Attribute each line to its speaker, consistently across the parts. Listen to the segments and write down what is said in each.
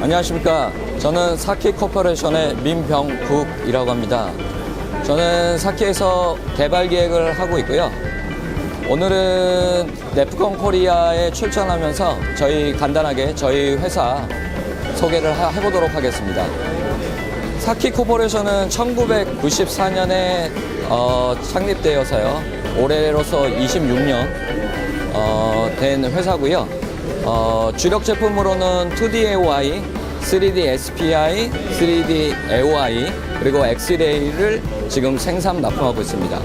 Speaker 1: 안녕하십니까. 저는 사키 코퍼레이션의 민병국이라고 합니다. 저는 사키에서 개발 기획을 하고 있고요. 오늘은 네프콘 코리아에 출전하면서 저희 간단하게 저희 회사 소개를 하- 해보도록 하겠습니다. 사키 코퍼레이션은 1994년에 어, 창립되어서요. 올해로서 26년 어, 된 회사고요. 어, 주력 제품으로는 2D AOI, 3D SPI, 3D AOI 그리고 엑스레이를 지금 생산 납품하고 있습니다.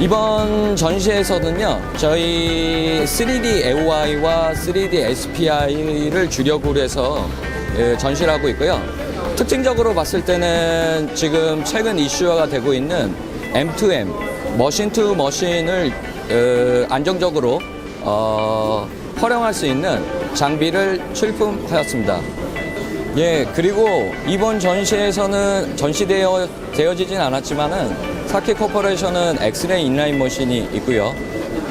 Speaker 1: 이번 전시에서는요, 저희 3D AOI와 3D SPI를 주력으로 해서 예, 전시를 하고 있고요. 특징적으로 봤을 때는 지금 최근 이슈화가 되고 있는 M2M, 머신 투 머신을 어, 안정적으로 어, 활용할 수 있는 장비를 출품하였습니다. 예, 그리고 이번 전시에서는 전시되어 되어지진 않았지만은 사키 코퍼레이션은 엑스레이 인라인 머신이 있고요.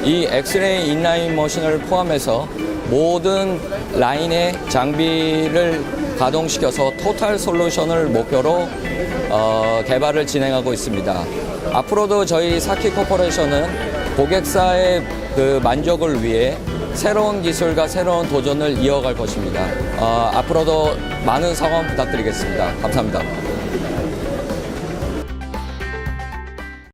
Speaker 1: 이 엑스레이 인라인 머신을 포함해서 모든 라인의 장비를 가동시켜서 토탈 솔루션을 목표로 어, 개발을 진행하고 있습니다. 앞으로도 저희 사키 코퍼레이션은 고객사의 그 만족을 위해 새로운 기술과 새로운 도전을 이어갈 것입니다. 어, 앞으로도 많은 성원 부탁드리겠습니다. 감사합니다.